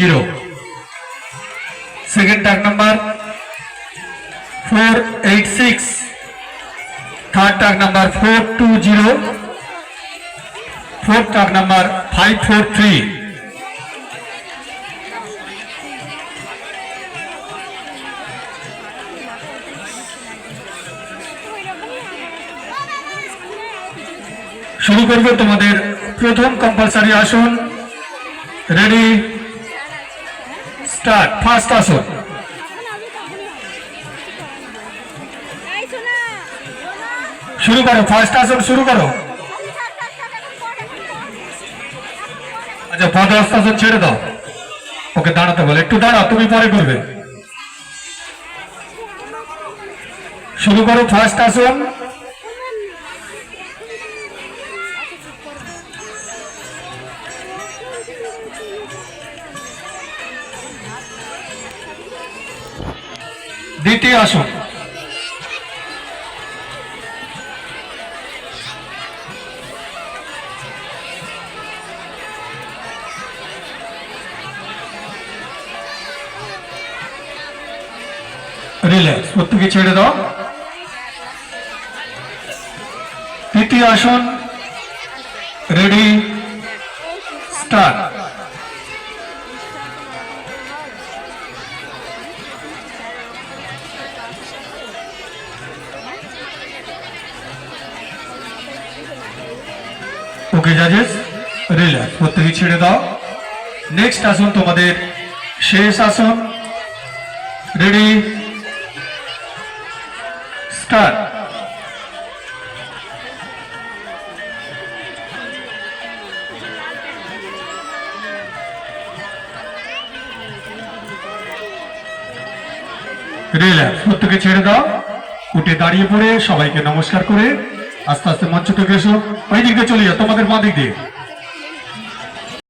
Zero. Second track number four eight six third track number four two zero fourth track number five four three শুরু করবে তোমাদের প্রথম compulsory আসন। Ready start first আসন। শুরু করো, ফার্স্ট আসন শুরু করো। আচ্ছা ফার্স্ট আসন ছেড়ে দাও। ওকে, দাঁড়াতে বলে, একটু দাঁড়াও, তুমি পরে করবে শুরু করো, ফার্স্ট আসন। দ্বিতীয় আসন। রিল্যাক্স প্রত্যেকে ছেড়ে দাও। তৃতীয় আসন রেডি স্টার্ট ওকে জাজেস রিল্যাক্স প্রত্যেকে ছেড়ে দাও। নেক্সট আসন তোমাদের, শেষ আসন রেডি স্টার্ট রিল্যাক্স প্রত্যেকে ছেড়ে দাও। উঠে দাঁড়িয়ে পড়ে সবাইকে নমস্কার করে আস্তে আস্তে মঞ্চ থেকে এসো ওই দিক চলে যাও তোমাদের বাঁ দিক দিয়ে।